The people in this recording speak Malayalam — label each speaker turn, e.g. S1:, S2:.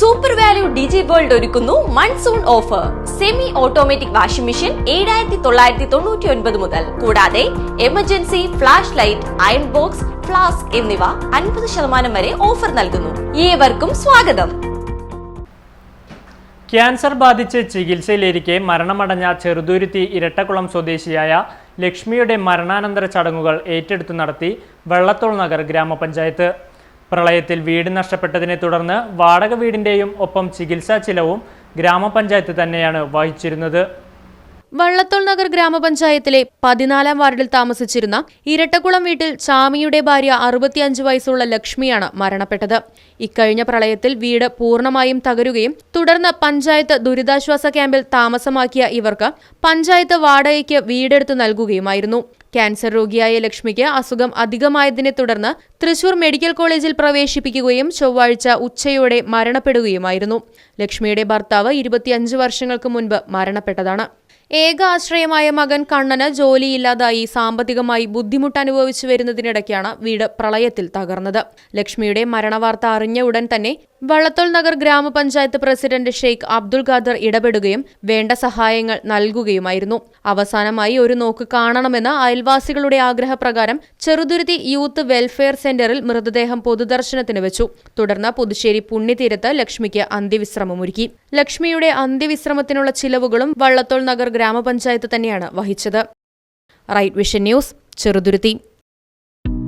S1: സൂപ്പർ വാല്യൂ ഡിജി വേൾഡ് ഒരുക്കുന്നു monsoon offer semi automatic washing machine ഏഴായിരത്തി തൊള്ളായിരത്തി തൊണ്ണൂറ്റി ഒൻപത് മുതൽ. കൂടാതെ emergency flash light iron box flask എന്നിവ അൻപത് ശതമാനം വരെ ഓഫർ നൽകുന്നു. ഏവർക്കും സ്വാഗതം.
S2: ക്യാൻസർ ബാധിച്ച് ചികിത്സയിലിരിക്കെ മരണമടഞ്ഞ ചെറുതുരുത്തി ഇരട്ടക്കുളം സ്വദേശിയായ ലക്ഷ്മിയുടെ മരണാനന്തര ചടങ്ങുകൾ ഏറ്റെടുത്തു നടത്തി വെള്ളത്തോൾ നഗർ ഗ്രാമപഞ്ചായത്ത്. പ്രളയത്തിൽ വീട് നഷ്ടപ്പെട്ടതിനെ തുടർന്ന് വാടക വീടിന്റെയും ഒപ്പം ചികിത്സാ ചിലവും ഗ്രാമപഞ്ചായത്ത് തന്നെയാണ് വഹിച്ചിരുന്നത്.
S3: വള്ളത്തോൾ നഗർ ഗ്രാമപഞ്ചായത്തിലെ പതിനാലാം വാർഡിൽ താമസിച്ചിരുന്ന ഇരട്ടക്കുളം വീട്ടിൽ ചാമിയുടെ ഭാര്യ അറുപത്തിയഞ്ച് വയസ്സുള്ള ലക്ഷ്മിയാണ് മരണപ്പെട്ടത്. ഇക്കഴിഞ്ഞ പ്രളയത്തിൽ വീട് പൂർണമായും തകരുകയും തുടർന്ന് പഞ്ചായത്ത് ദുരിതാശ്വാസ ക്യാമ്പിൽ താമസമാക്കിയ ഇവർക്ക് പഞ്ചായത്ത് വാടകയ്ക്ക് വീടെടുത്ത് നൽകുകയുമായിരുന്നു. ക്യാൻസർ രോഗിയായ ലക്ഷ്മിക്ക് അസുഖം അധികമായതിനെ തുടർന്ന് തൃശൂർ മെഡിക്കൽ കോളേജിൽ പ്രവേശിപ്പിക്കുകയും ചൊവ്വാഴ്ച ഉച്ചയോടെ മരണപ്പെടുകയുമായിരുന്നു. ലക്ഷ്മിയുടെ ഭർത്താവ് ഇരുപത്തിയഞ്ച് വർഷങ്ങൾക്ക് മുൻപ് മരണപ്പെട്ടതാണ്. ഏക ആശ്രയമായ മകൻ കണ്ണന് ജോലിയില്ലാതായി സാമ്പത്തികമായി ബുദ്ധിമുട്ട് അനുഭവിച്ചു വരുന്നതിനിടയ്ക്കാണ് വീട് പ്രളയത്തിൽ തകർന്നത്. ലക്ഷ്മിയുടെ മരണവാർത്ത അറിഞ്ഞ ഉടൻ തന്നെ വള്ളത്തോൾ നഗർ ഗ്രാമപഞ്ചായത്ത് പ്രസിഡന്റ് ഷെയ്ഖ് അബ്ദുൾ ഖാദർ ഇടപെടുകയും വേണ്ട സഹായങ്ങൾ നൽകുകയുമായിരുന്നു. അവസാനമായി ഒരു നോക്ക് കാണണമെന്ന് അയൽവാസികളുടെ ആഗ്രഹപ്രകാരം ചെറുതുരുത്തി യൂത്ത് വെൽഫെയർ സെന്ററിൽ മൃതദേഹം പൊതുദർശനത്തിന് വെച്ചു. തുടർന്ന് പുതുശ്ശേരി പുണ്യതീരത്ത് ലക്ഷ്മിക്ക് അന്ത്യവിശ്രമമൊരുക്കി. ലക്ഷ്മിയുടെ അന്ത്യവിശ്രമത്തിനുള്ള ചിലവുകളും വള്ളത്തോൾ നഗർ ഗ്രാമപഞ്ചായത്ത് തന്നെയാണ് വഹിച്ചത്. Right Vision News Cheruthuruthy.